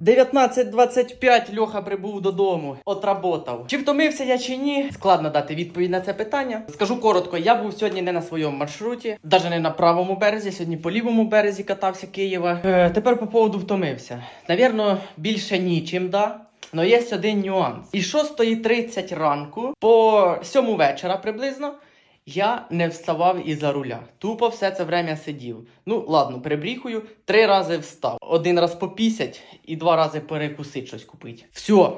19.25 Льоха прибув додому, отработав. Чи втомився я чи ні? Складно дати відповідь на це питання. Скажу коротко, я був сьогодні не на своєму маршруті, навіть не на правому березі, сьогодні по лівому березі катався Києва. Е, тепер по поводу втомився. Навірно, більше нічим, да. Но є один нюанс. І 6.30 ранку по 7 вечора приблизно. Я не вставав із-за руля. Тупо все це время сидів. Ну, ладно, перебріхую. Три рази встав. Один раз попісять і два рази перекусить щось купити. Все.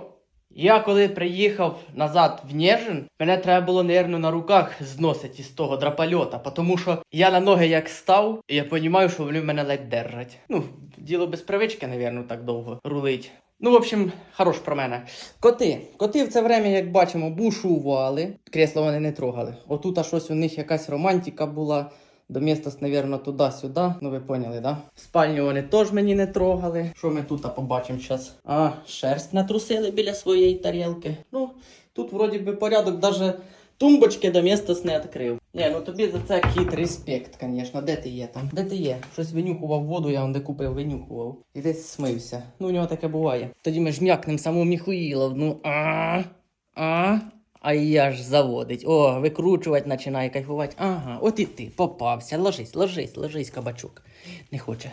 Я коли приїхав назад в Нежин, мене треба було, нервно на руках зносити із того драпальота, тому що я на ноги як став, і я розумію, що вони мене ледь держать. Ну, діло без привички, напевно, так довго рулить. Ну, в общем, хорош про мене. Коти. Коти в це время, як бачимо, бушували. Кресло вони не трогали. Отут а щось у них якась романтика була. До міста, напевно, туди-сюди. Ну, ви поняли, да? Спальню вони теж мені не трогали. Що ми тут побачимо зараз? А, шерсть натрусили біля своєї тарілки. Ну, тут вроді би порядок, даже тумбочки до міста не відкрив. Ні, ну тобі за це кіт респект, звісно. Де ти є там? Де ти є? Щось винюхував воду, я он де купив, винюхував. І десь смився. Ну, у нього таке буває. Тоді ми жмякнем саму Міхуїловну. А, а, а я ж заводить. О, викручувати починає кайфувати. Ага, от і ти, попався. Ложись, ложись, ложись, кабачок. Не хоче.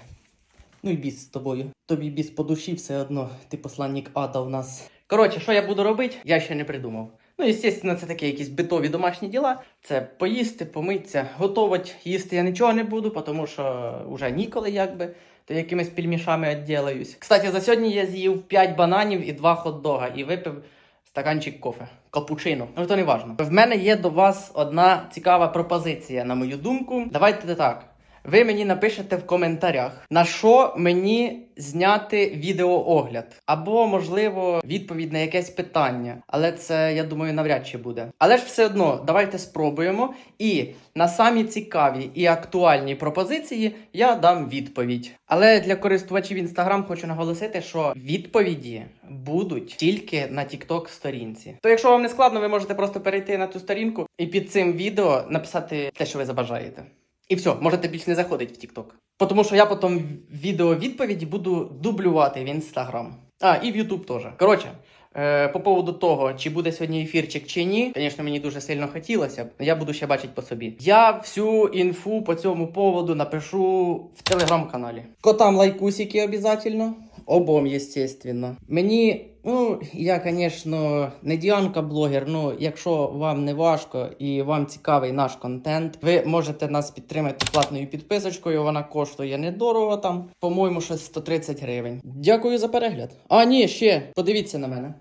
Ну і біс з тобою. Тобі біс по душі все одно. Ти посланник ада в нас. Коротше, що я буду робити, я ще не придумав. Ну, звісно, це такі якісь битові домашні діла. Це поїсти, помитися, готувати. Їсти я нічого не буду, тому що вже ніколи якби. То якимись пельмішами відділаюсь. Кстати, за сьогодні я з'їв 5 бананів і 2 хот-дога і випив стаканчик кофе. Капучино. Ну, то не важно. В мене є до вас одна цікава пропозиція, на мою думку. Давайте так. Ви мені напишете в коментарях, на що мені зняти відеоогляд, або, можливо, відповідь на якесь питання. Але це, я думаю, навряд чи буде. Але ж все одно, давайте спробуємо. І на самі цікаві і актуальні пропозиції я дам відповідь. Але для користувачів Instagram хочу наголосити, що відповіді будуть тільки на TikTok сторінці. То якщо вам не складно, ви можете просто перейти на цю сторінку і під цим відео написати те, що ви забажаєте. І все, можете більше не заходити в TikTok. Тому що я потім відео відповіді буду дублювати в Instagram. А, і в YouTube теж. Коротше, е, по поводу того, чи буде сьогодні ефірчик чи ні, звісно, мені дуже сильно хотілося б. Я буду ще бачити по собі. Я всю інфу по цьому поводу напишу в телеграм-каналі. Котам лайкусики обов'язково. Обом, естественно. Мені, ну, я, звісно, не Діанка-блогер, ну, якщо вам не важко і вам цікавий наш контент, ви можете нас підтримати платною підписочкою. Вона коштує недорого там, по-моєму, щось 130 гривень. Дякую за перегляд. А, ні, ще подивіться на мене.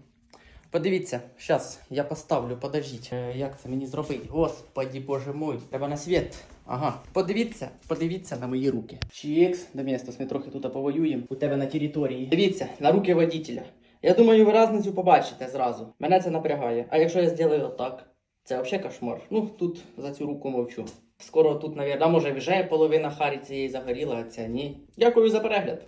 Подивіться, зараз я поставлю, подождіть, Е, як це мені зробити? Господі боже мой, треба на світ. Ага, подивіться, подивіться на мої руки. Чікс, до міста, ми трохи тут повоюємо. У тебе на території. Дивіться, на руки водителя. Я думаю, ви разницю побачите зразу. Мене це напрягає. А якщо я зроблю отак, це взагалі кошмар. Ну, тут за цю руку мовчу. Скоро тут, навіть, може вже половина харі цієї загоріла, а ця ні. Дякую за перегляд.